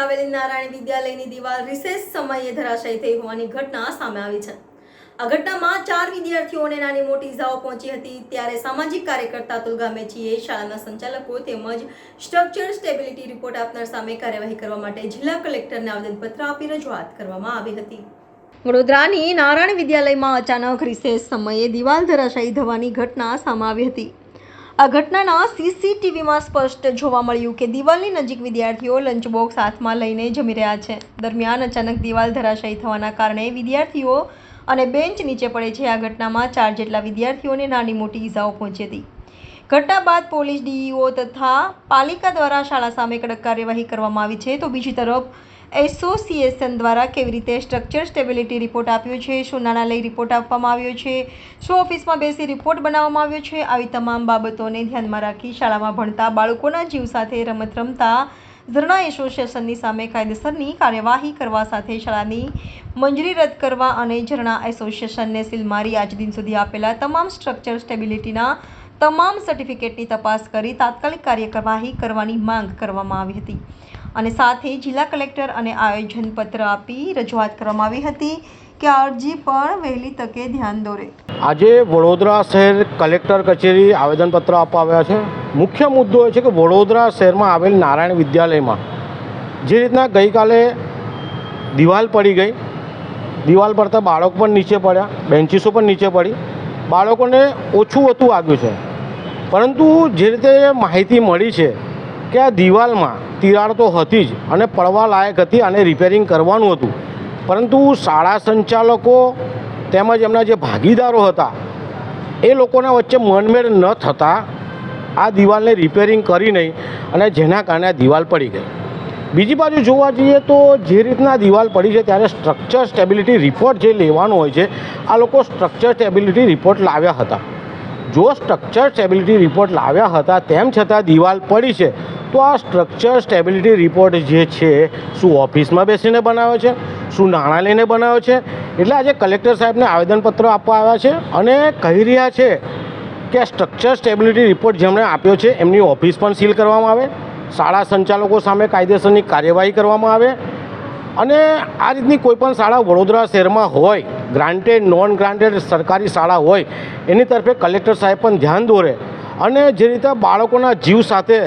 આવેલી નારાયણ વિદ્યાલયની દિવાલ રિસેસ સમયે ધરાશાયી થઈ હોવાની ઘટના સામે આવી છે. આ ઘટનામાં ચાર વિદ્યાર્થીઓને નાની મોટી ઇજાઓ પહોંચી હતી. ત્યારે સામાજિક કાર્યકર્તા તુલગા મેચીએ શાળાના સંચાલકો તેમજ સ્ટ્રક્ચર સ્ટેબિલિટી રિપોર્ટ આપનાર સામે કાર્યવાહી કરવા માટે જિલ્લા કલેક્ટરને આવેદનપત્ર આપી રજૂઆત કરવામાં આવી હતી. વડોદરાની નારાયણ વિદ્યાલયમાં અચાનક રિસેસ સમયે દિવાલ ધરાશાયી થવાની ઘટના સામે આવી હતી. આ ઘટનાના સીસીટીવીમાં સ્પષ્ટ જોવા મળ્યું કે દિવાલની નજીક વિદ્યાર્થીઓ લંચ બોક્સ હાથમાં લઈને જમી રહ્યા છે. દરમિયાન અચાનક દિવાલ ધરાશાયી થવાના કારણે વિદ્યાર્થીઓ અને બેન્ચ નીચે પડે છે. આ ઘટનામાં ચાર જેટલા વિદ્યાર્થીઓને નાની મોટી ઈજાઓ પહોંચી હતી. ઘટના બાદ પોલીસ ડીઈઓ તથા પાલિકા દ્વારા શાળા સામે કડક કાર્યવાહી કરવામાં આવી છે. તો બીજી તરફ એસોસિએશન દ્વારા કેવી રીતે સ્ટ્રક્ચર સ્ટેબિલિટી રિપોર્ટ આપ્યો છે શું નાણાલય રિપોર્ટ આપવામાં આવ્યો છે, શું ઓફિસમાં બેસી રિપોર્ટ બનાવવામાં આવ્યો છે, આવી તમામ બાબતોને ધ્યાનમાં રાખી શાળામાં ભણતા બાળકોના જીવ સાથે રમત રમતા ઝરણા એસોસિએશનની સામે કાયદેસરની કાર્યવાહી કરવા સાથે શાળાની મંજૂરી રદ કરવા અને ઝરણા એસોસિએશનને સીલ મારી આજ દિન સુધી આપેલા તમામ સ્ટ્રક્ચર સ્ટેબિલિટીના તમામ સર્ટિફિકેટની તપાસ કરી તાત્કાલિક કાર્યવાહી કરવાની માંગ કરવામાં આવી હતી. અને સાથે જિલ્લા કલેક્ટર અને આયોજનપત્ર આપી રજૂઆત કરવામાં આવી હતી કે અરજી પણ વહેલી તકે ધ્યાન દોરે. આજે વડોદરા શહેર કલેક્ટર કચેરી આવેદનપત્ર આપવા છે. મુખ્ય મુદ્દો એ છે કે વડોદરા શહેરમાં આવેલ નારાયણ વિદ્યાલયમાં જે રીતના ગઈકાલે દિવાલ પડી ગઈ. દિવાલ પડતા બાળકો પણ નીચે પડ્યા, બેન્ચીસો પણ નીચે પડી. બાળકોને ઓછું હતું આવ્યું છે. પરંતુ જે રીતે માહિતી મળી છે કે આ દિવાલમાં તિરાડ તો હતી જ અને પડવા લાયક હતી અને રિપેરિંગ કરવાનું હતું. પરંતુ શાળા સંચાલકો તેમજ એમના જે ભાગીદારો હતા, એ લોકોના વચ્ચે મનમેળ ન થતાં આ દિવાલને રિપેરિંગ કરી નહીં અને જેના કારણે આ દિવાલ પડી ગઈ. બીજી બાજુ જોવા જઈએ તો જે રીતના દિવાલ પડી છે, ત્યારે સ્ટ્રક્ચર સ્ટેબિલિટી રિપોર્ટ જે લેવાનો હોય છે, આ લોકો સ્ટ્રક્ચર સ્ટેબિલિટી રિપોર્ટ લાવ્યા હતા. જો સ્ટ્રક્ચર સ્ટેબિલિટી રિપોર્ટ લાવ્યા હતા, તેમ છતાં દિવાલ પડી છે તો આ સ્ટ્રક્ચર સ્ટેબિલિટી રિપોર્ટ જે છે, શું ઓફિસમાં બેસીને બનાવ્યો છે, શું નાણાં લઈને બનાવ્યો છે, એટલે આજે કલેક્ટર સાહેબને આવેદનપત્ર આપવા આવ્યા છે અને કહી રહ્યા છે કે સ્ટ્રક્ચર સ્ટેબિલિટી રિપોર્ટ જેમણે આપ્યો છે, એમની ઓફિસ પણ સીલ કરવામાં આવે, શાળા સંચાલકો સામે કાયદેસરની કાર્યવાહી કરવામાં આવે અને આ રીતની કોઈપણ શાળા વડોદરા શહેરમાં હોય ગ્રાન્ટેડ નોન ગ્રાન્ટેડ સરકારી શાળા હોય, એની તરફે કલેક્ટર સાહેબ પણ ધ્યાન દોરે અને જે રીતે બાળકોના જીવ સાથે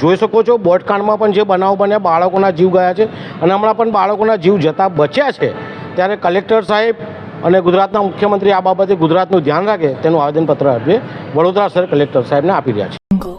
જોઈ શકો છો બોટકાંડમાં પણ જે બનાવ બન્યા, બાળકોના જીવ ગયા છે. અને હમણાં પણ બાળકોના જીવ જતા બચ્યા છે. ત્યારે કલેક્ટર સાહેબ અને ગુજરાતના મુખ્યમંત્રી આ બાબતે ગુજરાતનું ધ્યાન રાખે તેનું આવેદનપત્ર આપીએ. વડોદરા શહેર કલેક્ટર સાહેબને આપી રહ્યા છે.